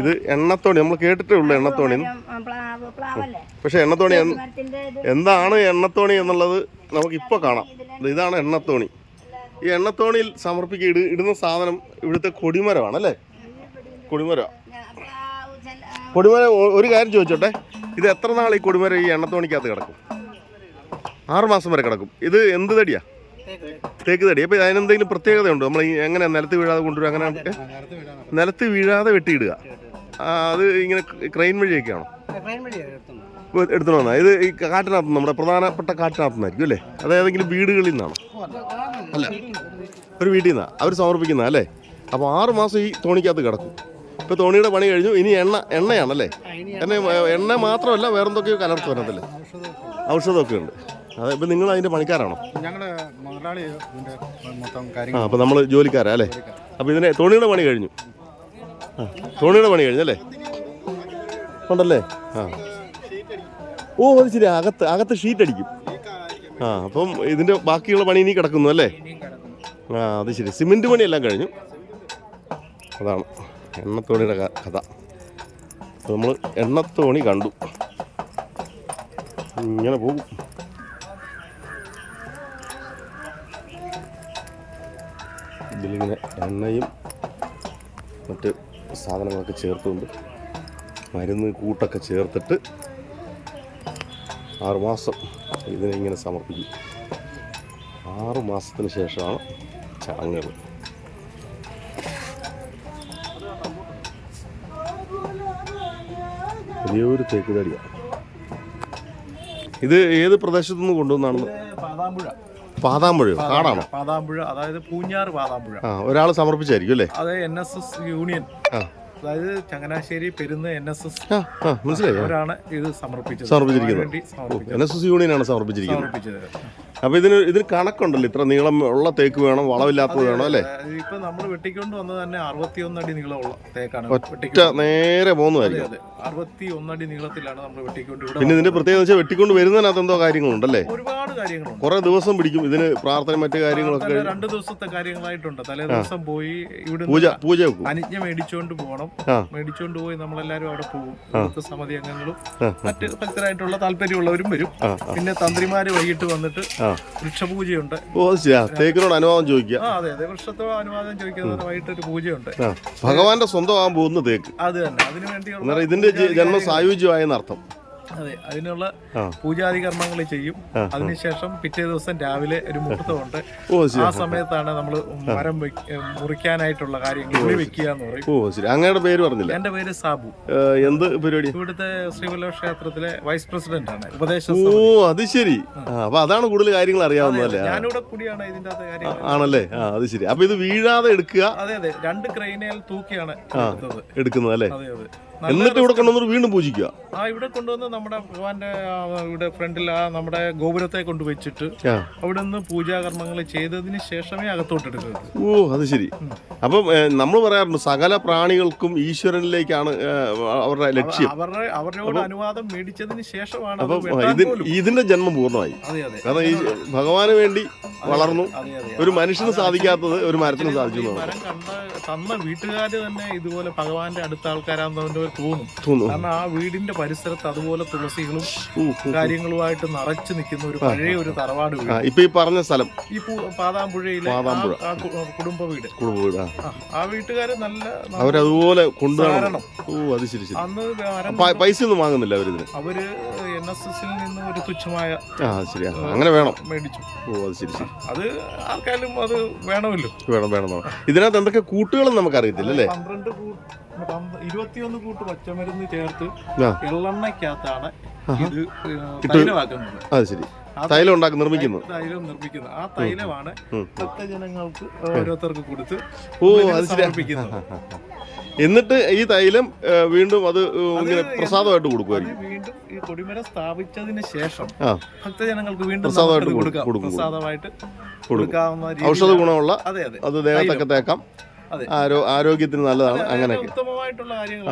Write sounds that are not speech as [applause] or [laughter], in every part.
ഇത് എണ്ണത്തോണി നമ്മൾ കേട്ടിട്ടേ ഉള്ളൂ എണ്ണത്തോണി. പക്ഷെ എണ്ണത്തോണി എന്താണ് എണ്ണത്തോണി എന്നുള്ളത് നമുക്ക് ഇപ്പോൾ കാണാം. ഇതാണ് എണ്ണത്തോണി. ഈ എണ്ണത്തോണിയിൽ സമർപ്പിക്കുക ഇട ഇടുന്ന സാധനം ഇവിടുത്തെ കൊടിമരമാണ് അല്ലേ? കൊടിമരം. കൊടിമരം ഒരു കാര്യം ചോദിച്ചോട്ടെ? ഇത് എത്ര നാൾ ഈ കൊടിമര ഈ എണ്ണത്തോണിക്കകത്ത് കിടക്കും? ആറുമാസം വരെ കിടക്കും. ഇത് എന്ത് തടിയാ? തേക്ക് തടി. അപ്പോൾ അതിനെന്തെങ്കിലും പ്രത്യേകതയുണ്ടോ? നമ്മൾ എങ്ങനെ നിലത്ത് വീഴാതെ കൊണ്ടുവരും? അങ്ങനെ നിലത്ത് വീഴാതെ വെട്ടിയിടുക. അത് ഇങ്ങനെ ക്രെയിൻ വഴിയൊക്കെ ആണോ വന്നാ ഇത് ഈ കാട്ടിനകത്ത് നമ്മുടെ പ്രധാനപ്പെട്ട കാട്ടിനകത്തുനിന്നായിരിക്കും അല്ലേ? അത് ഏതെങ്കിലും വീടുകളിൽ നിന്നാണോ? അല്ല ഒരു വീട്ടിൽ നിന്നാണ് അവർ സമർപ്പിക്കുന്ന അല്ലേ? അപ്പോൾ ആറ് മാസം ഈ തോണിക്കകത്ത് കിടക്കും. ഇപ്പോൾ തോണിയുടെ പണി കഴിഞ്ഞു. ഇനി എണ്ണ എണ്ണയാണല്ലേ എണ്ണ എണ്ണ മാത്രമല്ല വേറെന്തൊക്കെയോ കലർത്ത് വരത്തില്ലേ ഔഷധമൊക്കെ ഉണ്ട്. അതെ ഇപ്പം നിങ്ങൾ അതിന്റെ പണിക്കാരാണോ? ഞങ്ങളുടെ മുതലാളി ഇതിന്റെ മൊത്തം ആ കാര്യങ്ങൾ അപ്പോൾ നമ്മൾ ജോലിക്കാരാ അല്ലേ? അപ്പോൾ ഇതിനെ തോണിയുടെ പണി കഴിഞ്ഞു. ആ തോണിയുടെ പണി കഴിഞ്ഞല്ലേ ഉണ്ടല്ലേ? ആ. ഓ അത് ശരി അകത്ത് അകത്ത് ഷീറ്റ് അടിക്കും. ആ അപ്പം ഇതിന്റെ ബാക്കിയുള്ള പണി ഇനി കിടക്കുന്നു അല്ലേ? ആ അത് ശരി. സിമെന്റ് പണിയെല്ലാം കഴിഞ്ഞു. അതാണ് എണ്ണത്തോണിയുടെ ക- കഥ. അപ്പോൾ നമ്മൾ എണ്ണത്തോണി കണ്ടു. ഇങ്ങനെ പോകും. ഇതിലിങ്ങനെ എണ്ണയും മറ്റ് സാധനങ്ങളൊക്കെ ചേർത്തുകൊണ്ട് മരുന്ന് കൂട്ടൊക്കെ ചേർത്തിട്ട് ആറുമാസം ഇതിനെ ഇങ്ങനെ സമർപ്പിക്കും. ആറു മാസത്തിന് ശേഷമാണ് ചടങ്ങുകൾ. വലിയൊരു തേക്ക് തടിയാണ്. ഇത് ഏത് പ്രദേശത്തു നിന്ന് കൊണ്ടുവന്നാണെന്ന് പാതാമ്പുഴ. പാതാമ്പുഴയോ? കാടാണോ? പാതാമ്പുഴ അതായത് പൂഞ്ഞാറ് പാതാമ്പുഴ. ആ ഒരാൾ സമർപ്പിച്ചായിരിക്കും അല്ലേ? അത് എൻ എസ് എസ് യൂണിയൻ. അതായത് Changanassery Perunna N S S മനസ്സിലായി. അവരാണ് ഇത് സമർപ്പിച്ചത്. സമർപ്പിച്ചിരിക്കുന്നത്. എൻ എസ് എസ് യൂണിയനാണ് സമർപ്പിച്ചിരിക്കുന്നത്. അപ്പോൾ ഇതിന് ഇതിന് കണക്കുണ്ടല്ലോ ഇത്ര നീളം ഉള്ള തേക്ക് വേണം വളവില്ലാത്തത് വേണം അല്ലേ? ഇപ്പൊ നമ്മൾ വെട്ടിക്കൊണ്ട് വന്നത് തന്നെ അറുപത്തിയൊന്ന് അടി നീളമുള്ള തേക്കാണ്. ഒറ്റ നേരെ പോകുന്നതായിരിക്കും. അറുപത്തി ഒന്നടി നീളത്തിലാണ് നമ്മൾ വെട്ടിക്കൊണ്ട് പിന്നെ ഇതിന്റെ പ്രത്യേകത വെച്ചാൽ വെട്ടിക്കൊണ്ട് വരുന്നതിനകത്ത് എന്തോ കാര്യങ്ങളുണ്ടല്ലേ? ഒരുപാട് കാര്യങ്ങളുണ്ട്. കുറെ ദിവസം പിടിക്കും ഇതിന് പ്രാർത്ഥന മറ്റു കാര്യങ്ങളൊക്കെ രണ്ട് ദിവസത്തെ കാര്യങ്ങളായിട്ടുണ്ട്. തലേ ദിവസം പോയി ഇവിടെ പൂജ പൂജ അനുജ്ഞ മേടിച്ചുകൊണ്ട് പോകണം. മേടിച്ചോണ്ട് മേടിച്ചുകൊണ്ട് പോയി നമ്മളെല്ലാരും അവിടെ പോകും. ഇവിടുത്തെ സമിതി അംഗങ്ങളും മറ്റ് ഭക്തരായിട്ടുള്ള താല്പര്യമുള്ളവരും വരും. പിന്നെ തന്ത്രിമാര് വൈകിട്ട് വന്നിട്ട് വൃക്ഷപൂജയുണ്ട്. ഓ തേക്കിനോട് അനുവാദം ചോദിക്കുക. ആ അതെ അതെ. അനുവാദം ചോദിക്കുന്നത് വൈകിട്ട് ഒരു പൂജയുണ്ട് ഭഗവാന്റെ സ്വന്തമാകാൻ പോകുന്ന തേക്ക്. അത് തന്നെ. അതിനു വേണ്ടി ഇതിന്റെ ജന്മ സായുജ്യമായെന്നർത്ഥം അതെ അതിനുള്ള. പൂജാതി കർമ്മങ്ങൾ ചെയ്യും. അതിനുശേഷം പിറ്റേ ദിവസം രാവിലെ ഒരു മുഹൂർത്തമുണ്ട്. ആ സമയത്താണ് നമ്മൾ മരം മുറിക്കാനായിട്ടുള്ള കാര്യങ്ങൾ വെക്കുക എന്ന് പറയും. അങ്ങയുടെ പേര് പറഞ്ഞില്ല? എന്റെ പേര് സാബു. എന്ത് പരിപാടി? ഇവിടുത്തെ ശ്രീവല്ലഭ ക്ഷേത്രത്തിലെ വൈസ് പ്രസിഡന്റ് ആണ് ഉപദേശ ഓ അത് ശരി. അപ്പൊ അതാണ് കൂടുതൽ കാര്യങ്ങൾ അറിയാവുന്നതല്ലേ ഞാനിവിടെ കൂടിയാണ് ഇതിന്റെ ആണല്ലേ? ആ അത് ശരി. അപ്പൊ ഇത് വീഴാതെ എടുക്കുക? അതെ അതെ. രണ്ട് ക്രെയിനേൽ തൂക്കിയാണ് എടുക്കുന്നത് അല്ലേ? അതെ അതെ. എന്നിട്ട് ഇവിടെ കൊണ്ടുവന്ന് വീണ്ടും പൂജിക്കുക. ആ ഇവിടെ കൊണ്ടുവന്ന് നമ്മുടെ ഭഗവാന്റെ ഇവിടെ ഫ്രണ്ടിൽ ആ നമ്മുടെ ഗോപുരത്തെ കൊണ്ട് വെച്ചിട്ട് അവിടെ നിന്ന് പൂജാകർമ്മങ്ങൾ ചെയ്തതിന് ശേഷമേ അകത്തോട്ട് എടുക്കുന്നത്. ഓ അത് ശരി. അപ്പം നമ്മൾ പറയാറുണ്ട് സകല പ്രാണികൾക്കും ഈശ്വരനിലേക്കാണ് അവരുടെ ലക്ഷ്യം. അവരുടെ അവരോട് അനുവാദം മേടിച്ചതിന് ശേഷമാണ് അപ്പം. ഇതിന്റെ ജന്മം പൂർണമായി. കാരണം ഈ ഭഗവാന് വേണ്ടി വളർന്നു. ഒരു മനുഷ്യന് സാധിക്കാത്തത് ഒരു മരത്തിന് സാധിച്ചു തന്ന വീട്ടുകാര് തന്നെ ഇതുപോലെ ഭഗവാന്റെ അടുത്ത ആൾക്കാരാണെന്ന് തോന്നും തോന്നും കാരണം ആ വീടിന്റെ പരിസരത്ത് അതുപോലെ തുളസികളും. കാര്യങ്ങളുമായിട്ട് നിറച്ചു നിൽക്കുന്ന ഒരു പഴയ ഒരു തറവാട് വീട്. ഇപ്പൊ ഈ പറഞ്ഞ സ്ഥലം. ഈ പാതാമ്പുഴയിലെ കുടുംബ വീട്. കുടുംബ വീട് ആ. വീട്ടുകാര് നല്ല അവരതുപോലെ കൊണ്ടുവരണം. ഓ അത് ശരി ശരി. അന്ന് പൈസ ഒന്നും വാങ്ങുന്നില്ല അവരിതിന്? അവർ എൻ എസ് എസിൽ നിന്ന് ഒരു തുച്ഛമായ ആ ശരി. അങ്ങനെ വേണം. മേടിച്ചു. ഓ അത് ശരി ശരി. അത് ആർക്കായാലും അത് വേണമല്ലോ. വേണം വേണം ഇതിനകത്ത് എന്തൊക്കെ കൂട്ടുകളെന്ന് നമുക്ക് അറിയത്തില്ല അല്ലേ? പന്ത്രണ്ട് ഇരുപത്തിയൊന്ന് കൂട്ട് പച്ചമരുന്ന് ചേർത്ത്. എള്ളെണ്ണയ്ക്കകത്താണ് ഇത് തൈലമാക്കുന്നത്. അത് ശരി. തൈലം ഉണ്ടാക്കി നിർമ്മിക്കുന്നു തൈലം നിർമ്മിക്കുന്നു. ആ തൈലമാണ് ഉം. ഭക്തജനങ്ങൾക്ക് ഓരോരുത്തർക്ക് കൊടുത്ത് ഓ അത് സമർപ്പിക്കുന്നത്. [laughs] എന്നിട്ട് ഈ തൈലം വീണ്ടും അത് ഇങ്ങനെ പ്രസാദമായിട്ട് കൊടുക്കുമായിരിക്കും വീണ്ടും ഈ കൊടിമരം സ്ഥാപിച്ചതിന് ശേഷം ഭക്തജനങ്ങൾക്ക് വീണ്ടും പ്രസാദമായിട്ട് കൊടുക്കാം പ്രസാദമായിട്ട് കൊടുക്കും. കൊടുക്കാവുന്ന ഔഷധ. ഗുണമുള്ള അതെ അതെ. അത് ദേഹത്തൊക്കെ തേക്കാം. ആരോ ആരോഗ്യത്തിന് നല്ലതാണ്. അങ്ങനെയൊക്കെ.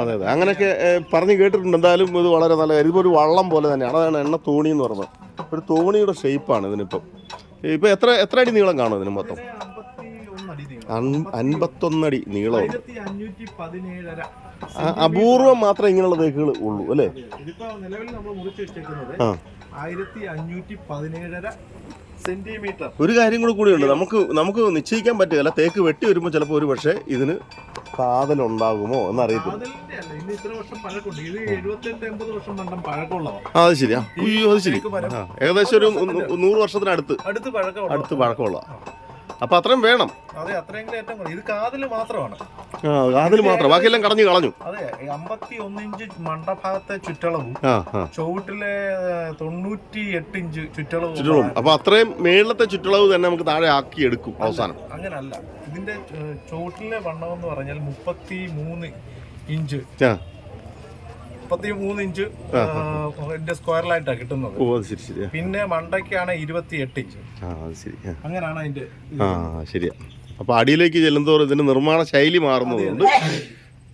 അതെ അതെ. അങ്ങനെയൊക്കെ പറഞ്ഞു കേട്ടിട്ടുണ്ട്. എന്തായാലും ഇത് വളരെ നല്ല കാര്യം. ഇതിപ്പോൾ ഒരു വള്ളം പോലെ തന്നെയാണ്. അതാണ് എണ്ണ തോണി എന്ന് പറയുന്നത്. ഒരു തോണിയുടെ ഷേപ്പാണ് ഇതിനിപ്പം. ഇപ്പം എത്ര എത്ര അടി നീളം കാണും ഇതിന് മൊത്തം? അൻപത്തൊന്നടി നീളവും. അപൂർവം മാത്രമേ ഇങ്ങനെയുള്ള തേക്കുകൾ ഉള്ളൂ അല്ലേ? ആ ആയിരത്തി അഞ്ഞൂറ്റി പതിനേഴര സെന്റിമീറ്റർ ഒരു കാര്യം കൂടി കൂടിയുണ്ട് നമുക്ക് നമുക്ക് നിശ്ചയിക്കാൻ പറ്റുകയില്ല. തേക്ക് വെട്ടി വരുമ്പോൾ ചിലപ്പോൾ ഒരു പക്ഷേ ഇതിന് കാതൽ ഉണ്ടാകുമോ എന്നറിയത്തില്ല അത് ശരിയാ. അയ്യോ അത് ശരി. ഏകദേശം ഒരു നൂറ് വർഷത്തിനടുത്ത്. അടുത്ത് പഴക്കമുള്ള അപ്പൊ അത്രയും വേണം. അതെ അത്രയെങ്കിലും ഏറ്റവും കുറവ്. ഇത് കാതിൽ മാത്രമാണ്. ആ കാതിൽ മാത്രം. ബാക്കിയെല്ലാം കടഞ്ഞു കളഞ്ഞു. അതെ അമ്പത്തി ഒന്ന് ഇഞ്ച് മണ്ടഭാഗത്തെ ചുറ്റളവും ആ ആ. ചുവട്ടിലെ തൊണ്ണൂറ്റി എട്ട് ഇഞ്ച് ചുറ്റളവും ചുറ്റളവും. അപ്പൊ അത്രയും മേളിലത്തെ ചുറ്റളവ് തന്നെ നമുക്ക് താഴെ ആക്കി എടുക്കും അവസാനം. അങ്ങനല്ല. ഇതിന്റെ ചുവട്ടിലെ വണ്ണം എന്ന് പറഞ്ഞാൽ മുപ്പത്തി മൂന്ന് ഇഞ്ച്. ആ. മുപ്പത്തി മൂന്ന് ഇഞ്ച് സ്ക്വയറിലായിട്ടാണ് കിട്ടുന്നത്. ഓ അത് ശരി ശരിയാ പിന്നെ മണ്ടയ്ക്കാണ് ഇരുപത്തി എട്ട് ഇഞ്ച്. ആ അത് ശരി അങ്ങനെയാണ് അതിന്റെ ആ ശരിയാ. അപ്പൊ അടിയിലേക്ക് ചെല്ലുന്തോറും ഇതിന്റെ നിർമ്മാണ ശൈലി മാറുന്നതുകൊണ്ട്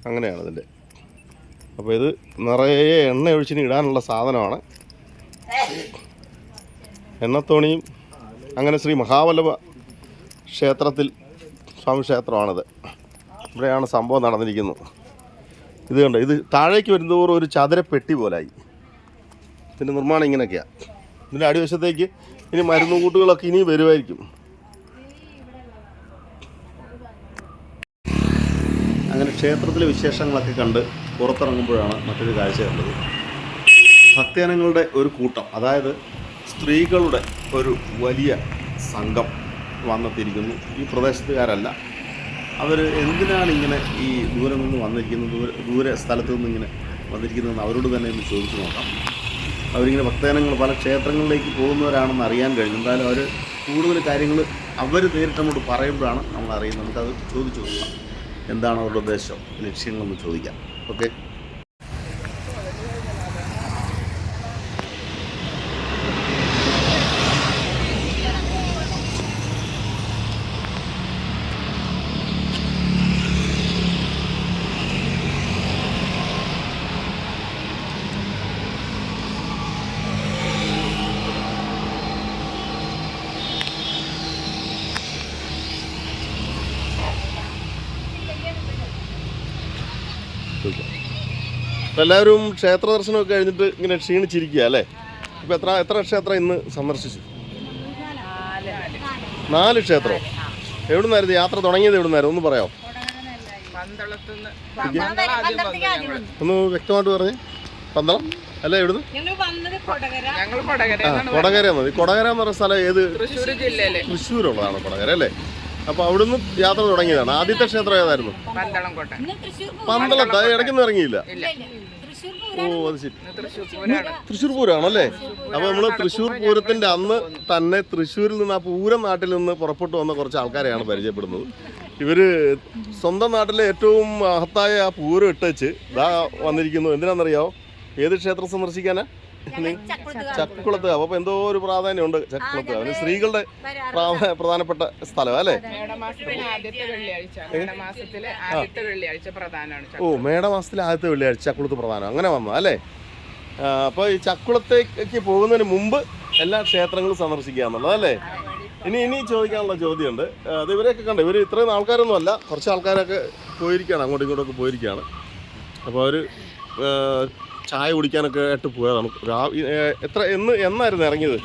അങ്ങനെയാണ് ഇതിന്റെ. അപ്പൊ ഇത് നിറയെ എണ്ണ ഒഴിച്ചിന് ഇടാനുള്ള സാധനമാണ്. എണ്ണത്തോണിയും അങ്ങനെ ശ്രീ മഹാവല്ലഭ ക്ഷേത്രത്തിൽ സ്വാമി ക്ഷേത്രമാണിത് ഇവിടെയാണ് സംഭവം നടന്നിരിക്കുന്നത്. ഇത് കണ്ടോ ഇത് താഴേക്ക് വരുന്നതോറും ഒരു ചതുരപ്പെട്ടി പോലായി. ഇതിന്റെ നിർമ്മാണം ഇങ്ങനെയൊക്കെയാണ് ഇതിന്റെ അടിവശത്തേക്ക് ഇനി മരുന്ന് കൂട്ടുകളൊക്കെ ഇനി വരുമായിരിക്കും. അങ്ങനെ ക്ഷേത്രത്തിലെ വിശേഷങ്ങളൊക്കെ കണ്ട് പുറത്തിറങ്ങുമ്പോഴാണ് മറ്റൊരു കാഴ്ച കണ്ടത്. ഭക്തജനങ്ങളുടെ ഒരു കൂട്ടം അതായത് സ്ത്രീകളുടെ ഒരു വലിയ സംഘം വന്നെത്തിയിരിക്കുന്നു. ഈ പ്രദേശത്തുകാരല്ല അവർ എന്തിനാണ് ഇങ്ങനെ ഈ ദൂരം നിന്ന് വന്നിരിക്കുന്നത്? ദൂര ദൂരെ സ്ഥലത്ത് നിന്ന് ഇങ്ങനെ വന്നിരിക്കുന്നതെന്ന് അവരോട് തന്നെ ഒന്ന് ചോദിച്ചു നോക്കാം. അവരിങ്ങനെ ഭക്തജനങ്ങൾ പല ക്ഷേത്രങ്ങളിലേക്ക് പോകുന്നവരാണെന്ന് അറിയാൻ കഴിഞ്ഞു. എന്തായാലും അവർ കൂടുതൽ കാര്യങ്ങൾ അവർ നേരിട്ട് നമ്മോട് പറയുമ്പോഴാണ് നമ്മൾ അറിയുന്നത് നമുക്കത് ചോദിച്ചു നോക്കാം. എന്താണ് അവരുടെ ഉദ്ദേശം? ലക്ഷ്യങ്ങളെന്ന് ചോദിക്കാം. ഓക്കെ ചോദിക്കാം അപ്പോൾ എല്ലാവരും ക്ഷേത്ര ദർശനമൊക്കെ കഴിഞ്ഞിട്ട് ഇങ്ങനെ ക്ഷീണിച്ചിരിക്കുക അല്ലേ? ഇപ്പൊ എത്ര എത്ര ക്ഷേത്രം ഇന്ന് സന്ദർശിച്ചു? നാല് ക്ഷേത്രം? എവിടുന്നായിരുന്നു യാത്ര തുടങ്ങിയത് എവിടുന്നായിരുന്നു? ഒന്ന് പറയാമോ? ഒന്ന് വ്യക്തമായിട്ട് പറഞ്ഞു. പന്തളം? അല്ല എവിടുന്ന്? ഞങ്ങൾ വന്നത് കൊടകര. മതി. കൊടകര എന്ന് പറഞ്ഞ സ്ഥലം ഏത്? തൃശ്ശൂരുള്ളതാണ് കൊടകര അല്ലേ? അപ്പൊ അവിടുന്ന് യാത്ര തുടങ്ങിയതാണ്. ആദ്യത്തെ ക്ഷേത്രം ഏതായിരുന്നു? പന്തളത്ത്. ഇടയ്ക്കൊന്നും ഇറങ്ങിയില്ല. ഓ അത് ശരി. തൃശ്ശൂർ പൂരാണല്ലേ? അപ്പൊ നമ്മൾ തൃശ്ശൂർ പൂരത്തിന്റെ അന്ന് തന്നെ തൃശ്ശൂരിൽ നിന്ന് ആ പൂരം നാട്ടിൽ നിന്ന് പുറപ്പെട്ടു വന്ന കുറച്ച് ആൾക്കാരെയാണ് പരിചയപ്പെടുന്നത്. ഇവർ സ്വന്തം നാട്ടിലെ ഏറ്റവും മഹത്തായ ആ പൂരം ഇട്ടേച്ച് ഇതാ വന്നിരിക്കുന്നു. എന്തിനാണെന്നറിയാവോ? ഏത് ക്ഷേത്രം സന്ദർശിക്കാനാ? ചക്കുളത്ത് അപ്പൊ എന്തോ ഒരു പ്രാധാന്യമുണ്ട് ചക്കുളത്ത് അവന് സ്ത്രീകളുടെ പ്രാധ- പ്രധാനപ്പെട്ട സ്ഥലം അല്ലേ? ഓ മേടമാസത്തിലെ ആദ്യത്തെ വെള്ളിയാഴ്ച ചക്കുളത്ത് പ്രധാനം. അങ്ങനെ വന്ന അല്ലേ? അപ്പോൾ ഈ ചക്കുളത്തേക്ക് പോകുന്നതിന് മുമ്പ് എല്ലാ ക്ഷേത്രങ്ങളും സന്ദർശിക്കുക എന്നുള്ളത് അല്ലേ? ഇനി ഇനി ചോദിക്കാനുള്ള ചോദ്യമുണ്ട്. അത് ഇവരെയൊക്കെ കണ്ട്? ഇവർ ഇത്രയും ആൾക്കാരൊന്നും അല്ല കുറച്ച് ആൾക്കാരൊക്കെ പോയിരിക്കുകയാണ് അങ്ങോട്ടും ഇങ്ങോട്ടൊക്കെ പോയിരിക്കുകയാണ്. അപ്പോൾ അവർ ചായ കുടിക്കാനൊക്കെ ആയിട്ട് പോയതാണ് എത്ര എന്ന് എന്നായിരുന്നു ഇറങ്ങിയത്?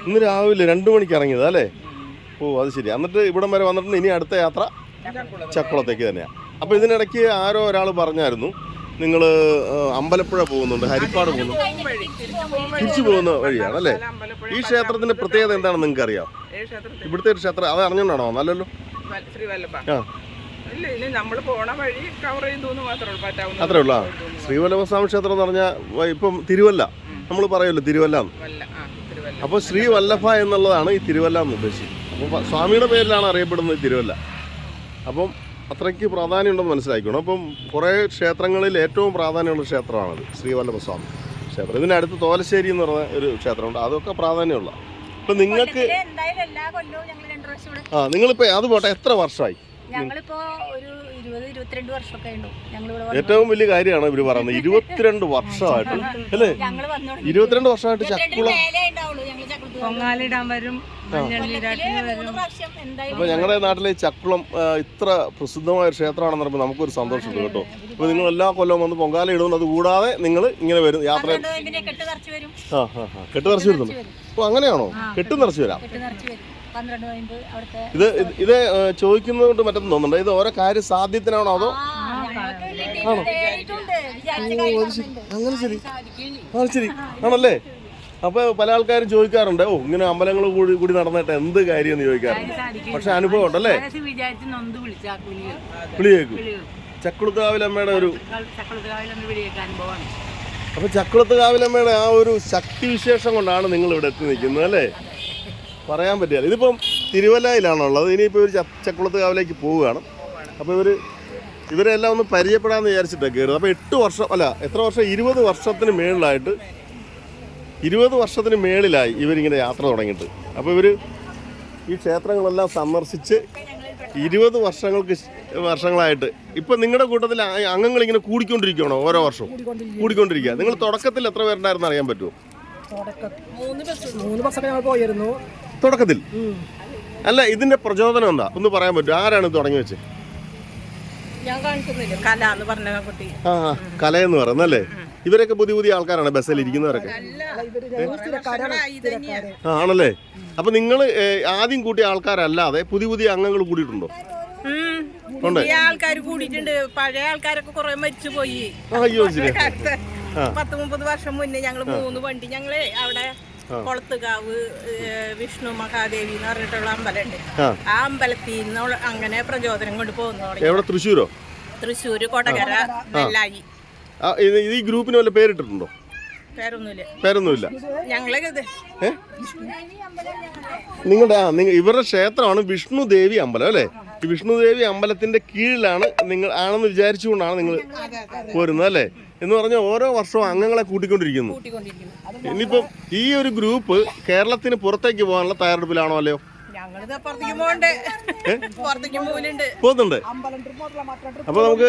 ഇന്ന് രാവിലെ രണ്ടു മണിക്ക് ഇറങ്ങിയത് അല്ലേ? ഓ അത് ശരി. എന്നിട്ട് ഇവിടം വരെ വന്നിട്ട് ഇനി അടുത്ത യാത്ര ചക്കുളത്തേക്ക് തന്നെയാണ് അപ്പോൾ ഇതിനിടയ്ക്ക് ആരോ ഒരാൾ പറഞ്ഞായിരുന്നു. നിങ്ങൾ അമ്പലപ്പുഴ പോകുന്നുണ്ട് ഹരിപ്പാട് പോകുന്നു തിരിച്ചു പോകുന്ന വഴിയാണ് അല്ലേ? ഈ ക്ഷേത്രത്തിന്റെ പ്രത്യേകത എന്താണെന്ന് നിങ്ങൾക്ക് അറിയാം ഇവിടുത്തെ ഒരു ക്ഷേത്രം അത് അറിഞ്ഞോണ്ടാണോ നല്ലല്ലോ. ആ. ഇല്ല ഇനി നമ്മൾ പോണ വഴി കവർ ചെയ്തു മാത്രമേ ഉള്ളൂ അത്രേ ഉള്ളൂ. ശ്രീവല്ലഭസ്വാമി ക്ഷേത്രം എന്ന് പറഞ്ഞാൽ ഇപ്പം തിരുവല്ല. നമ്മൾ പറയുമല്ലോ തിരുവല്ല അപ്പൊ വല്ല ആ തിരുവല്ല. അപ്പോൾ ശ്രീ വല്ലഭ എന്നുള്ളതാണ് ഈ തിരുവല്ല എന്ന് ഉദ്ദേശിച്ചത്. അപ്പോൾ സ്വാമിയുടെ പേരിലാണ് അറിയപ്പെടുന്നത് ഈ തിരുവല്ല. അപ്പം അത്രയ്ക്ക് പ്രാധാന്യമുണ്ടെന്ന് മനസ്സിലാക്കണം അപ്പം കുറേ ക്ഷേത്രങ്ങളിൽ ഏറ്റവും പ്രാധാന്യമുള്ള ക്ഷേത്രമാണത് ശ്രീവല്ലഭസ്വാമി ക്ഷേത്രം. ഇതിനടുത്ത് തോലശ്ശേരി എന്ന് പറഞ്ഞ ഒരു ക്ഷേത്രമുണ്ട്. അതൊക്കെ പ്രാധാന്യമുള്ള. അപ്പം നിങ്ങൾക്ക് ആ നിങ്ങളിപ്പോൾ അത് പോട്ടെ. എത്ര വർഷമായി? ഞങ്ങളിപ്പോ ഒരു ഇരുപത് ഇരുപത്തിരണ്ട് വർഷമൊക്കെ ഉണ്ടു ഞങ്ങളിവിടെ വന്നു ഏറ്റവും വലിയ കാര്യമാണ് ഇവർ പറയുന്നത്. [laughs] ഇരുപത്തിരണ്ട് വർഷമായിട്ട്. അല്ലേ? ഞങ്ങൾ ഇരുപത്തിരണ്ട് വർഷമായിട്ട് ചക്കുളം ഞങ്ങൾ പൊങ്ങാലിടാൻ വരും അപ്പൊ ഞങ്ങളുടെ നാട്ടിലെ ചക്കുളം ഇത്ര പ്രസിദ്ധമായ ഒരു ക്ഷേത്രമാണെന്ന് പറയുമ്പോൾ നമുക്കൊരു സന്തോഷമുണ്ട് കേട്ടോ. അപ്പൊ നിങ്ങൾ എല്ലാ കൊല്ലവും വന്ന് പൊങ്കാല ഇടുന്നു അത് കൂടാതെ നിങ്ങൾ ഇങ്ങനെ വരും യാത്ര കെട്ട് നിറച്ച് വരും. ആ ആ ആ. കെട്ട് നിറച്ച് വരുന്നുണ്ട്. അപ്പോൾ അങ്ങനെയാണോ? കെട്ട് നിറച്ചു വരാം. ഇത് ഇത് ചോദിക്കുന്നത് കൊണ്ട് മറ്റൊന്നും തോന്നുന്നുണ്ട്? ഇത് ഓരോ കാര്യം സാധ്യത്തിനാണോ അതോ? ആണോ. അങ്ങനെ ശരി. ആ ശരി. ആണല്ലേ? അപ്പോൾ പല ആൾക്കാരും ചോദിക്കാറുണ്ട് ഓ ഇങ്ങനെ അമ്പലങ്ങൾ കൂടി കൂടി നടന്നിട്ട് എന്ത് കാര്യം എന്ന് ചോദിക്കാറുണ്ട് പക്ഷെ അനുഭവം ഉണ്ടല്ലേ വിളിയേക്കും. ചക്കുളത്തുകാവിലമ്മയുടെ ഒരു അപ്പൊ ചക്കുളത്ത് കാവിലമ്മയുടെ ആ ഒരു ശക്തി വിശേഷം കൊണ്ടാണ് നിങ്ങൾ ഇവിടെ എത്തി നിൽക്കുന്നത് അല്ലേ? പറയാൻ പറ്റില്ല. ഇതിപ്പം തിരുവല്ലയിലാണുള്ളത്. ഇനിയിപ്പോൾ ഇവർ ചക്കുളത്ത് കാവിലേക്ക് പോവുകയാണ്. അപ്പോൾ ഇവർ ഇവരെല്ലാം ഒന്ന് പരിചയപ്പെടാമെന്ന് വിചാരിച്ചിട്ടാണ് കയറുന്നത് അപ്പോൾ എട്ട് വർഷം അല്ല എത്ര വർഷം? ഇരുപത് വർഷത്തിന് മേളിലായിട്ട് ഇരുപത് വർഷത്തിന് മേളിലായി ഇവരിങ്ങനെ യാത്ര തുടങ്ങിയിട്ട്. അപ്പോൾ ഇവർ ഈ ക്ഷേത്രങ്ങളെല്ലാം സന്ദർശിച്ച് ഇരുപത് വർഷങ്ങൾക്ക് വർഷങ്ങളായിട്ട്. ഇപ്പം നിങ്ങളുടെ കൂട്ടത്തിൽ അംഗങ്ങൾ ഇങ്ങനെ കൂടിക്കൊണ്ടിരിക്കുകയാണോ ഓരോ വർഷവും? കൂടിക്കൊണ്ടിരിക്കുക നിങ്ങൾ തുടക്കത്തിൽ എത്ര പേരുണ്ടായിരുന്നു അറിയാൻ പറ്റുമോ മൂന്ന് ബസ്സൊക്കെ ഞങ്ങൾ പോയിരുന്നു. തുടക്കത്തിൽ. അല്ല ഇതിന്റെ പ്രചോദനം എന്താ? ഒന്ന് പറയാൻ പറ്റും ആരാണ് തുടങ്ങി വെച്ചത് ഞാൻ കാണിക്കുന്നില്ല കല എന്ന് ആ ആ, പറയുന്നല്ലേ ഇവരൊക്കെ പുതിയ പുതിയ ആൾക്കാരാണ് ബസ്സിൽ ഇരിക്കുന്നവരൊക്കെ. ആ ആണല്ലേ? അപ്പൊ നിങ്ങൾ ആദ്യം കൂട്ടിയ ആൾക്കാരല്ലാതെ പുതിയ പുതിയ അംഗങ്ങൾ കൂടിയിട്ടുണ്ടോ? ആൾക്കാർ കൂടിയിട്ടുണ്ട്. പഴയ ആൾക്കാരൊക്കെ കുറെ മരിച്ചു പോയി അയ്യോ പത്ത് മുപ്പത് വർഷം മുന്നേ ഞങ്ങൾ മൂന്ന് വണ്ടി ഞങ്ങൾ അവിടെ കൊളത്തുകാവ് വിഷ്ണു മഹാദേവി എന്ന് പറഞ്ഞിട്ടുള്ള അമ്പലമുണ്ട്. ആ. അമ്പലത്തിൽ നിന്ന് അങ്ങനെ പ്രചോദനം കൊണ്ട് പോകുന്നു എവിടെ? തൃശ്ശൂരോ? തൃശ്ശൂര് കൊടകര നെല്ലായി ഈ ഗ്രൂപ്പിന് വല്ല പേരിട്ടിട്ടുണ്ടോ? പേരൊന്നുമില്ല. നിങ്ങളുടെ ആ നിങ്ങൾ ഇവരുടെ ക്ഷേത്രമാണ് വിഷ്ണു ദേവി അമ്പലം അല്ലേ? ഈ വിഷ്ണു ദേവി അമ്പലത്തിന്റെ കീഴിലാണ് നിങ്ങൾ ആണെന്ന് വിചാരിച്ചുകൊണ്ടാണ് നിങ്ങൾ പോരുന്നത് അല്ലേ? എന്ന് പറഞ്ഞാൽ ഓരോ വർഷവും അംഗങ്ങളെ കൂട്ടിക്കൊണ്ടിരിക്കുന്നു. ഇനിയിപ്പം ഈ ഒരു ഗ്രൂപ്പ് കേരളത്തിന് പുറത്തേക്ക് പോകാനുള്ള തയ്യാറെടുപ്പിലാണോ അല്ലയോ? പോകുന്നുണ്ട്. അപ്പൊ നമുക്ക്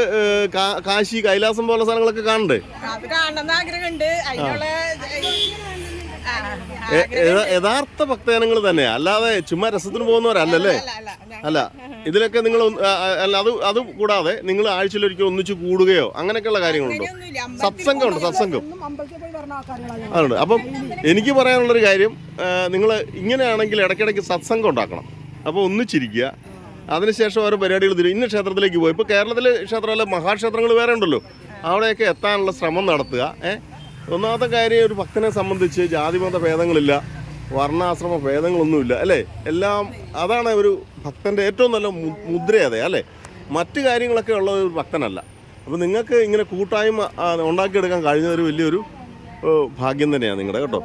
കാശി കൈലാസം പോലുള്ള സ്ഥലങ്ങളൊക്കെ കാണണ്ടേ? കാണണമെന്ന് ആഗ്രഹമുണ്ട്. യഥാർത്ഥ ഭക്തജനങ്ങൾ തന്നെ അല്ലാതെ ചുമ്മാ രസത്തിന് പോകുന്നവരല്ലല്ലേ? അല്ല ഇതിലൊക്കെ നിങ്ങൾ അല്ല അത് അത് കൂടാതെ നിങ്ങൾ ആഴ്ചയിലൊരിക്കൽ ഒന്നിച്ചു കൂടുകയോ അങ്ങനെയൊക്കെയുള്ള കാര്യങ്ങളുണ്ടോ? സത്സംഗം ഉണ്ട് സത്സംഗമുണ്ട്? സത്സംഗം. അതുണ്ട് അപ്പം എനിക്ക് പറയാനുള്ളൊരു കാര്യം നിങ്ങൾ ഇങ്ങനെയാണെങ്കിൽ ഇടയ്ക്കിടയ്ക്ക് സത്സംഗം ഉണ്ടാക്കണം. അപ്പോൾ ഒന്നിച്ചിരിക്കുക. അതിനുശേഷം ഓരോ പരിപാടികൾ തരും ഇന്ന ക്ഷേത്രത്തിലേക്ക് പോയി. ഇപ്പോൾ കേരളത്തിലെ ക്ഷേത്രമല്ല മഹാക്ഷേത്രങ്ങൾ വേറെ ഉണ്ടല്ലോ. അവിടെയൊക്കെ എത്താനുള്ള ശ്രമം നടത്തുക ഏ? ഒന്നാമത്തെ കാര്യം ഒരു ഭക്തനെ സംബന്ധിച്ച് ജാതിമത ഭേദങ്ങളില്ല വർണാശ്രമ ഭേദങ്ങളൊന്നുമില്ല അല്ലേ? എല്ലാം അതാണ് ഒരു ഭക്തന്റെ ഏറ്റവും നല്ല മുദ്ര അതെ അല്ലേ? മറ്റു കാര്യങ്ങളൊക്കെ ഉള്ള ഒരു ഭക്തനല്ല. അപ്പോൾ നിങ്ങൾക്ക് ഇങ്ങനെ കൂട്ടായ്മ ഉണ്ടാക്കിയെടുക്കാൻ കഴിഞ്ഞതൊരു വലിയൊരു ഭാഗ്യം തന്നെയാണ് നിങ്ങളുടെ കേട്ടോ?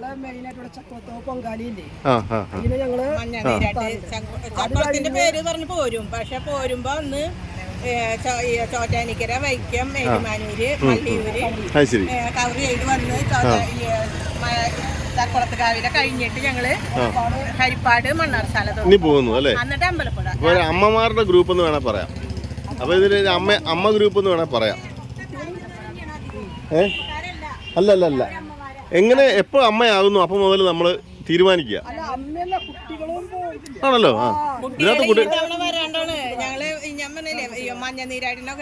ഞങ്ങൾ പേര് പറഞ്ഞ് പോരും. പക്ഷെ പോരുമ്പോ അന്ന് ചോറ്റാനിക്കര വൈക്കം ഏറ്റുമാനൂര് മല്ലിയൂര് കവർ ചെയ്ത് വന്ന് തക്കുളത്തുകാവിലെ കഴിഞ്ഞിട്ട് ഞങ്ങൾ ഹരിപ്പാട് മണ്ണാർശാല തോന്നും ഇനി പോകുന്നു അല്ലേ? എന്നിട്ട് അമ്പലപ്പുഴ. ഒരു അമ്മമാരുടെ ഗ്രൂപ്പ് എന്ന് വേണേ പറയാം. അപ്പൊ ഇതിൽ അമ്മ അമ്മ ഗ്രൂപ്പ് എന്ന് വേണേ പറയാം. ഏ? അല്ല അല്ല അല്ല. എങ്ങനെ എപ്പോ അമ്മയാകുന്നു അപ്പൊ മുതൽ നമ്മൾ തീരുമാനിക്കുക? ആണല്ലോ ആ. ഇതിനകത്ത് കുട്ടി ഞങ്ങൾ പറഞ്ഞില്ലേ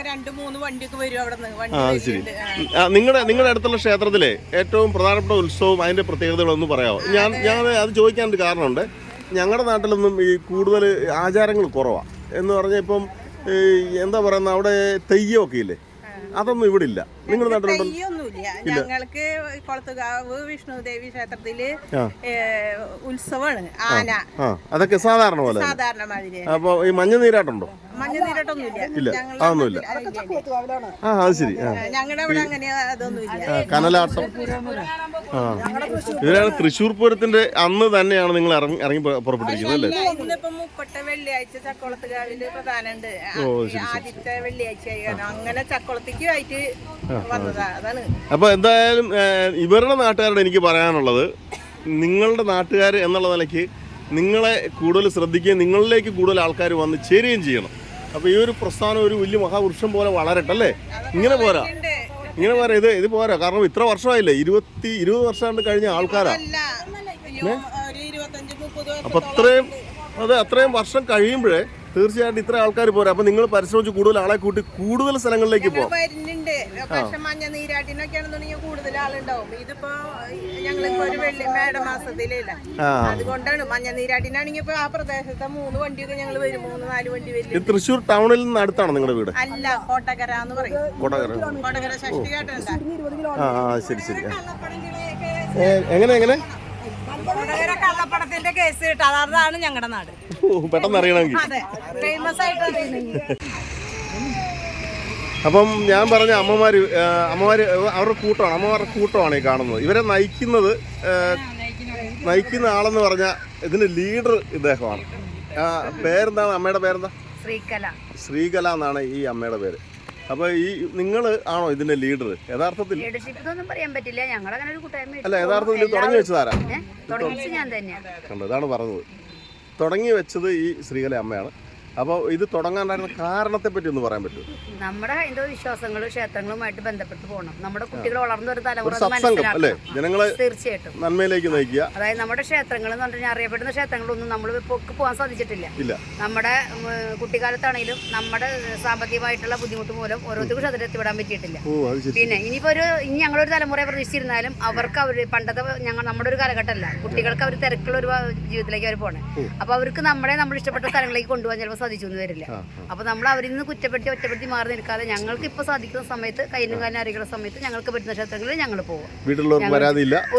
രണ്ട് മൂന്ന് വണ്ടിയൊക്കെ വരും അവിടെ നിന്ന് വണ്ടി ആ. ശരി നിങ്ങളുടെ നിങ്ങളുടെ അടുത്തുള്ള ക്ഷേത്രത്തിലെ ഏറ്റവും പ്രധാനപ്പെട്ട ഉത്സവം അതിന്റെ പ്രത്യേകതകളൊന്നും പറയാമോ ഞാൻ ഞാൻ അത് ചോദിക്കാൻ ഒരു കാരണമുണ്ട്. ഞങ്ങളുടെ നാട്ടിലൊന്നും ഈ കൂടുതൽ ആചാരങ്ങൾ കുറവാണ് എന്ന് പറഞ്ഞാൽ ഇപ്പം എന്താ പറയുന്ന അവിടെ തെയ്യമൊക്കെ ഇല്ലേ? അതൊന്നും ഇവിടെ ഇല്ല. നിങ്ങളുടെ നാട്ടിലുണ്ടോ? ഞങ്ങൾക്ക് കൊളത്തുകാവ് വിഷ്ണു ദേവി ക്ഷേത്രത്തിൽ ഉത്സവമാണ്. ആന. അതൊക്കെ സാധാരണ പോലെ സാധാരണ മാതിരി. അപ്പോൾ ഈ മഞ്ഞ നീരാട്ടുണ്ടോ? മഞ്ഞ നീരട്ടൊന്നുമില്ല. അതൊന്നുമില്ല. ആ അത് ശരി. ഞങ്ങളുടെ അവിടെ അങ്ങനെ അതൊന്നുമില്ല. കനലാട്ടം. ഇതിനാണ് തൃശ്ശൂർ പൂരത്തിന്റെ അന്ന് തന്നെയാണ് നിങ്ങൾ ഇറങ്ങി ഇറങ്ങി പുറ- പുറപ്പെട്ടിരിക്കുന്നത് അല്ലേ ഇന്നിപ്പോ മുപ്പട്ട വെള്ളിയാഴ്ച ചക്കുളത്തുകാവിൽ പ്രധാനമുണ്ട്. ആദ്യത്തെ വെള്ളിയാഴ്ച അങ്ങനെ ചക്കുളത്തേക്ക് ആയിട്ട് വന്നതാ. അതാണ്. അപ്പോൾ എന്തായാലും ഇവരുടെ നാട്ടുകാരോട് എനിക്ക് പറയാനുള്ളത് നിങ്ങളുടെ നാട്ടുകാർ എന്നുള്ള നിലയ്ക്ക് നിങ്ങളെ കൂടുതൽ ശ്രദ്ധിക്കുകയും നിങ്ങളിലേക്ക് കൂടുതൽ ആൾക്കാർ വന്ന് ചേരുകയും ചെയ്യണം. അപ്പോൾ ഈ ഒരു പ്രസ്ഥാനം ഒരു വലിയ മഹാവൃക്ഷം പോലെ വളരട്ടെ അല്ലേ ഇങ്ങനെ പോരാ. ഇങ്ങനെ പോരാ. ഇത് ഇത് പോരാ. കാരണം ഇത്ര വർഷമായില്ലേ? ഇരുപത്തി ഇരുപത് വർഷം കഴിഞ്ഞ ആൾക്കാരാ. അപ്പം അത്രയും അതെ അത്രയും വർഷം കഴിയുമ്പോഴേ തീർച്ചയായിട്ടും ഇത്ര ആൾക്കാർ പോരാ. അപ്പൊ നിങ്ങൾ പരിശ്രമിച്ച് കൂടുതൽ ആളെ കൂട്ടി കൂടുതൽ സ്ഥലങ്ങളിലേക്ക് പോകാം പക്ഷെ മഞ്ഞ നീരാട്ടിനൊക്കെ ആണെന്നുണ്ടെങ്കിൽ കൂടുതൽ ആളുണ്ടാവും. ഇതിപ്പോ ഞങ്ങളിപ്പോ ഒരു വെള്ളി മേടമാസത്തിലില്ല അതുകൊണ്ടാണ് മഞ്ഞ നീരാട്ടിനാണെങ്കിൽ ഇപ്പൊ ആ പ്രദേശത്തെ മൂന്ന് വണ്ടിയൊക്കെ ഞങ്ങൾ വരും. മൂന്ന് നാല് വണ്ടി വരും. തൃശ്ശൂർ ടൗണിൽ നിന്ന് അടുത്താണ് നിങ്ങളുടെ വീട്? അല്ല കോട്ടകര എന്ന് പറയും. കോട്ടകര. കോട്ടക്കര ഷഷ്ടി ആ ശരി ശരി. എങ്ങനെ എങ്ങനെ? കള്ളപ്പണത്തിന്റെ കേസ് കിട്ടാതാണ് ഞങ്ങളുടെ നാട്. പെട്ടെന്ന് അറിയണമെങ്കിൽ. ഫേമസ് ആയിട്ട് അപ്പം ഞാൻ പറഞ്ഞ അമ്മമാർ അമ്മമാർ അവരുടെ കൂട്ടമാണ്. അമ്മമാരുടെ കൂട്ടമാണ് ഈ കാണുന്നത്. ഇവരെ നയിക്കുന്നത് നയിക്കുന്ന ആളെന്ന് പറഞ്ഞാൽ ഇതിന്റെ ലീഡർ ഇദ്ദേഹമാണ്. പേരെന്താണ്? അമ്മയുടെ പേരെന്താ? ശ്രീകല. ശ്രീകല എന്നാണ് ഈ അമ്മയുടെ പേര്. അപ്പൊ ഈ നിങ്ങൾ ആണോ ഇതിന്റെ ലീഡർ? യഥാർത്ഥത്തിൽ പറയാൻ പറ്റില്ല. ഞങ്ങൾ അങ്ങനെ ഒരു കൂട്ടായ്മ അല്ല യഥാർത്ഥത്തിൽ തുടങ്ങി വെച്ചതാരാ? കണ്ടോ ഇതാണ് പറഞ്ഞത്. തുടങ്ങി വെച്ചത് ഈ ശ്രീകല അമ്മയാണ്. അപ്പോൾ ഇത് തുടങ്ങാണ്ടായിരുന്ന കാരണത്തെ പറ്റി ഒന്ന് പറയാൻ പറ്റുമോ? നമ്മുടെ ഹൈന്ദവ വിശ്വാസങ്ങളും ക്ഷേത്രങ്ങളുമായിട്ട് ബന്ധപ്പെട്ട് പോകണം. നമ്മുടെ കുട്ടികൾ വളർന്നു ഒരു തലമുറ സത്സംഗം അല്ലേ? ജനങ്ങളെ തീർച്ചയായിട്ടും. നന്മയിലേക്ക് നയിക്കുക. അതായത് നമ്മുടെ ക്ഷേത്രങ്ങൾ എന്ന് പറഞ്ഞാൽ അറിയപ്പെടുന്ന ക്ഷേത്രങ്ങളൊന്നും നമ്മൾ പോകാൻ സാധിച്ചിട്ടില്ല. ഇല്ല. നമ്മുടെ കുട്ടിക്കാലത്താണെങ്കിലും നമ്മുടെ സാമ്പത്തികമായിട്ടുള്ള ബുദ്ധിമുട്ട് മൂലം ഓരോരുത്തർക്കും ക്ഷേത്രത്തിൽ വിടാൻ പറ്റിയിട്ടില്ല. പിന്നെ ഇനിയിപ്പോ ഒരു ഇനി ഞങ്ങളൊരു തലമുറയെ പ്രതീക്ഷിച്ചിരുന്നാലും അവർക്ക് അവർ പണ്ടത്തെ ഞങ്ങൾ നമ്മുടെ ഒരു കാലഘട്ടമല്ല. കുട്ടികൾക്ക് അവർ തിരക്കുള്ള ഒരു ജീവിതത്തിലേക്ക് അവർ പോണേ. അപ്പൊ അവർക്ക് നമ്മളെ നമ്മൾ ഇഷ്ടപ്പെട്ട സ്ഥലങ്ങളിലേക്ക് കൊണ്ടുപോകാൻ ചിലപ്പോൾ സാധിച്ചു എന്ന് വരില്ല. അപ്പൊ നമ്മൾ അവരിൽ നിന്ന് കുറ്റപ്പെടുത്തി ഒറ്റപ്പെടുത്തി മാറി നിൽക്കാതെ ഞങ്ങൾക്ക് ഇപ്പൊ സാധിക്കുന്ന സമയത്ത് കൈനും കാലിനും അറിയുന്ന സമയത്ത് ഞങ്ങൾക്ക് പറ്റുന്ന ക്ഷേത്രങ്ങളിൽ ഞങ്ങൾ പോകും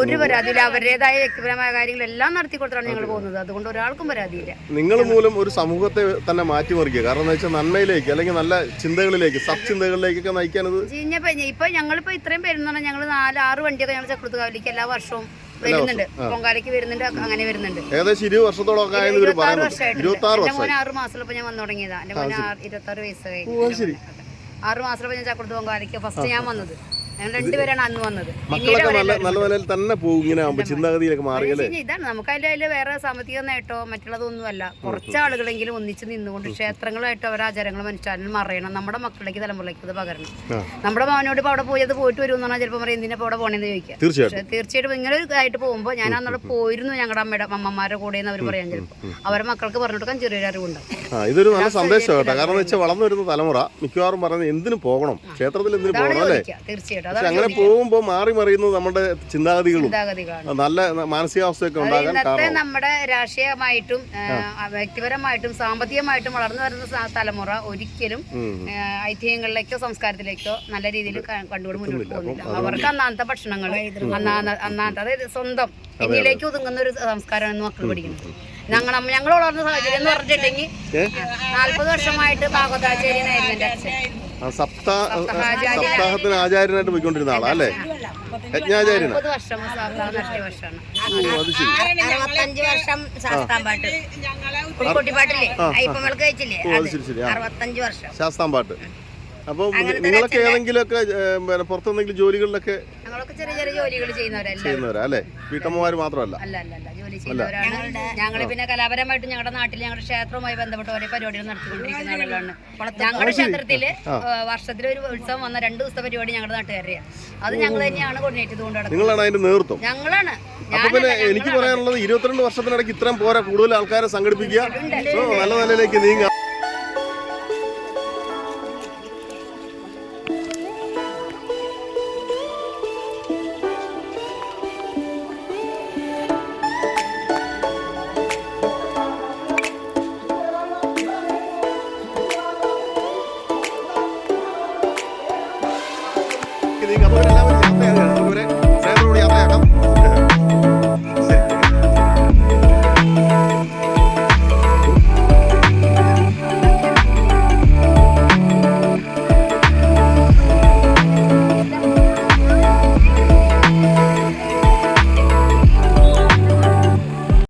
ഒരു പരാതിയില്ല. അവരുടേതായ വ്യക്തിപരമായ കാര്യങ്ങളെല്ലാം നടത്തി കൊടുത്താണ് ഞങ്ങൾ പോകുന്നത്. അതുകൊണ്ട് ഒരാൾക്കും പരാതിയില്ല. നിങ്ങൾ മൂലം ഒരു സമൂഹത്തെ തന്നെ മാറ്റിമറിക്കുക. കാരണം വെച്ചാൽ നന്മയിലേക്ക് അല്ലെങ്കിൽ നല്ല ചിന്തകളിലേക്ക് സത്ചിന്തകളിലേക്കൊക്കെ ഇനിയിപ്പോ ഇപ്പൊ ഞങ്ങളിപ്പോ ഇത്രയും പേരുന്ന ഞങ്ങൾ നാല് ആറ് വണ്ടിയൊക്കെ ഞങ്ങൾ ചക്രത്തുകാവിലേക്ക് എല്ലാ വർഷവും വരുന്നുണ്ട്. പൊങ്കാലയ്ക്ക് വരുന്നുണ്ട് അങ്ങനെ വരുന്നുണ്ട്. ഏകദേശം ഇരുപത് വർഷത്തോളം ആയെന്ന് ഇവർ പറയുന്നു. ഇരുപത്തി ആറ് എന്റെ ആറ് മാസത്തിലപ്പോ ഞാൻ വന്നു തുടങ്ങിയതാ. എന്റെ മോന് ഇരുപത്തി ആറ് വയസ്സായി. ആറ് മാസത്തിലപ്പോ ഞാൻ ചക്രത്ത് പൊങ്കാലയ്ക്ക് ഫസ്റ്റ് ഞാൻ വന്നത്. രണ്ടുപേരാണ് അന്ന് വന്നത്. മക്കളൊക്കെ നല്ല നല്ല നിലയിൽ തന്നെ പോകും ഇങ്ങനെ ആകുമ്പോൾ ചിന്താഗതിയിലൊക്കെ മാറിയല്ലേ? ഇതാണ്. നമുക്ക് അതിന്റെ അതിൽ വേറെ സാമ്പത്തിക നേട്ടോ മറ്റുള്ളതൊന്നുമല്ല. കുറച്ച് ആളുകളെങ്കിലും ഒന്നിച്ച് നിന്നുകൊണ്ട് ക്ഷേത്രങ്ങളായിട്ട് അവരുടെ ആചാരങ്ങളും അനുഷ്ഠാനങ്ങളും മറയണം നമ്മുടെ മക്കളിലേക്ക് തലമുറയ്ക്ക് അത് പകരണം. നമ്മുടെ മോനോട് ഇപ്പോൾ അവിടെ പോയി അത് പോയിട്ട് വരും എന്ന് പറഞ്ഞാൽ ചിലപ്പോൾ പറയും എന്തിനാ അവിടെ പോകണമെന്ന് ചോദിക്കാം തീർച്ചയായിട്ടും. തീർച്ചയായിട്ടും ഇങ്ങനെ ഒരു ആയിട്ട് പോകുമ്പോൾ ഞാൻ അന്നവിടെ പോയിരുന്നു ഞങ്ങളുടെ അമ്മയുടെ അമ്മമാരുടെ കൂടെ എന്ന് അവർ പറയാൻ ചിലപ്പോൾ അവരെ മക്കൾക്ക് പറഞ്ഞു കൊടുക്കാൻ ചെറിയൊരു അറിവുണ്ട്. ഇതൊരു നല്ല സന്ദേശം കേട്ടോ. കാരണം വെച്ചാൽ വളർന്നു വരുന്ന തലമുറ മിക്കവാറും പറയുന്നത് എന്തിനു പോകണം? ക്ഷേത്രത്തിൽ എന്തിനു പോകണം അല്ലേ? ചോദിക്കുക. തീർച്ചയായിട്ടും അങ്ങനെ പോകുമ്പോൾ മാറി മറിയുന്നത് നമ്മുടെ ചിന്താഗതികളും. ചിന്താഗതികളാണ്. നല്ല മാനസികാവസ്ഥയൊക്കെ ഉണ്ടാകാൻ കാരണം. നമ്മുടെ രാഷ്ട്രീയമായിട്ടും വ്യക്തിപരമായിട്ടും സാമ്പത്തികമായിട്ടും വളർന്നു വരുന്ന തലമുറ ഒരിക്കലും ഐതിഹ്യങ്ങളിലേക്കോ സംസ്കാരത്തിലേക്കോ നല്ല രീതിയിൽ കണ്ടുകൊണ്ട് മുന്നോട്ട് പോകുന്നില്ല. അവർക്ക് അന്നാമത്തെ ഭക്ഷണങ്ങൾ അന്നാന്നത്തെ അതായത് സ്വന്തം എന്നിലേക്ക് ഒതുങ്ങുന്ന ഒരു സംസ്കാരമാണ് മക്കൾ പഠിക്കുന്നത്. ഞങ്ങൾ ഞങ്ങൾ വളർന്ന സാഹചര്യം എന്ന് പറഞ്ഞിട്ടുണ്ടെങ്കിൽ നാല്പത് വർഷമായിട്ട് ഭാഗവതാചാര്യനായിരുന്നു എന്റെ അച്ഛൻ. സപ്താഹത്തിന് ആചാര്യനായിട്ട് പോയിക്കൊണ്ടിരുന്ന ആളാ അല്ലേ? യജ്ഞാചാര്യനാ? അറുപത്തഞ്ച് വർഷം ശാസ്താംപാട്ട്. അയ്യപ്പമ്മൾക്ക് കഴിച്ചില്ലേ? അറുപത്തഞ്ച് വർഷം. ശാസ്താംപാട്ട്. അപ്പോൾ നിങ്ങളൊക്കെ ഏതെങ്കിലുമൊക്കെ പുറത്തെന്തെങ്കിലും ജോലികളിലൊക്കെ ഞങ്ങളൊക്കെ ചെറിയ ചെറിയ ജോലികൾ ചെയ്യുന്നവരല്ല? ചെയ്യുന്നവരാ അല്ലേ? വീട്ടമ്മമാർ മാത്രമല്ല. അല്ല അല്ല അല്ല. ജോലി ചെയ്യുന്നവരാണ്. ഞങ്ങൾ പിന്നെ കലാപരമായിട്ട് ഞങ്ങളുടെ നാട്ടിൽ ഞങ്ങളുടെ ക്ഷേത്രവുമായി ബന്ധപ്പെട്ട് ഓരോ പരിപാടികൾ നടത്തിക്കൊണ്ടിരിക്കുന്ന ആളുകളാണ്. ഞങ്ങളുടെ ക്ഷേത്രത്തിൽ വർഷത്തിൽ ഒരു ഉത്സവം വന്ന രണ്ട് ദിവസത്തെ പരിപാടി ഞങ്ങളുടെ നാട്ടുകാരെയാണ് അത് ഞങ്ങൾ തന്നെയാണ് കോർഡിനേറ്റ് ചെയ്തുകൊണ്ട് നടക്കുന്നത്. നിങ്ങളാണ് അതിന്റെ നേതൃത്വം? ഞങ്ങളാണ്. അപ്പൊ പിന്നെ എനിക്ക് പറയാനുള്ളത് ഇരുപത്തിരണ്ട് വർഷത്തിനിടയ്ക്ക് ഇത്രയും പോരാ കൂടുതൽ ആൾക്കാരെ സംഘടിപ്പിക്കുക. ഓ, നല്ല നിലയിലേക്ക് നീങ്ങുക